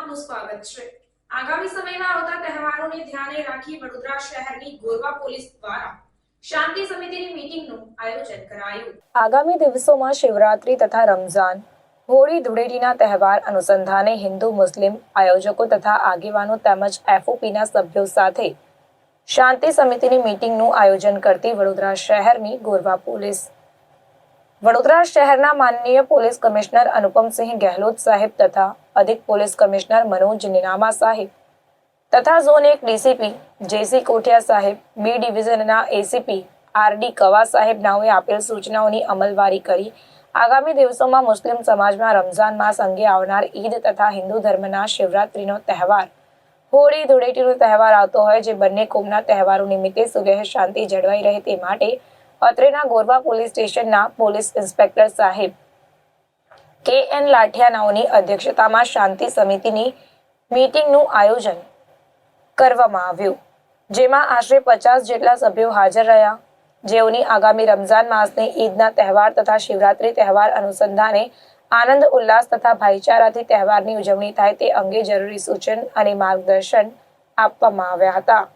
આપનું સ્વાગત છે. આગામી સમયમાં આવતા તહેવારોને ધ્યાને રાખી વડોદરા શહેરની ગોરવા પોલીસ દ્વારા શાંતિ સમિતિની મીટિંગનું આયોજન કરાયું. આગામી દિવસોમાં શિવરાત્રી તથા રમઝાન, હોળી ધૂળેટીના તહેવાર અનુસંધાને હિન્દુ, મુસ્લિમ આયોજકો તથા આગેવાનો તેમજ એફઓપીના સભ્યો સાથે શાંતિ સમિતિની મીટિંગનું આયોજન કરતી વડોદરા શહેરની ગોરવા પોલીસ વડોદરા શહેરના માનનીય પોલીસ કમિશનર અનુપમસિંહ ગેહલોત સાહેબ તથા અધિક પોલીસ કમિશનર મનોજ નિનામા સાહેબ તથા ઝોન એક ડીસીપી જેસી કોઠિયા સાહેબ, બી ડિવિઝનના એસીપી આરડી કવા સાહેબ નાઓએ આપેલ સૂચનાઓની અમલવારી કરી. આગામી દિવસોમાં મુસ્લિમ સમાજમાં રમઝાન માસ અંગે આવનાર ઈદ તથા હિન્દુ ધર્મના શિવરાત્રીનો તહેવાર, હોળી, ધૂળેટીનો તહેવાર આવતો હોય, જે બંને કોમના તહેવારો નિમિત્તે સુલેહ શાંતિ જળવાઈ રહે તે માટે અત્રેના ગોરવા પોલીસ સ્ટેશનના પોલીસ ઇન્સ્પેક્ટર સાહેબ કે એન લાઠિયાનાઓની અધ્યક્ષતામાં શાંતિ સમિતિની મીટિંગનું આયોજન કરવામાં આવ્યું, જેમાં આશરે પચાસ જેટલા સભ્યો હાજર રહ્યા. જેઓની આગામી રમઝાન માસની ઈદના તહેવાર તથા શિવરાત્રી તહેવાર અનુસંધાને આનંદ, ઉલ્લાસ તથા ભાઈચારાથી તહેવારની ઉજવણી થાય તે અંગે જરૂરી સૂચન અને માર્ગદર્શન આપવામાં આવ્યા હતા.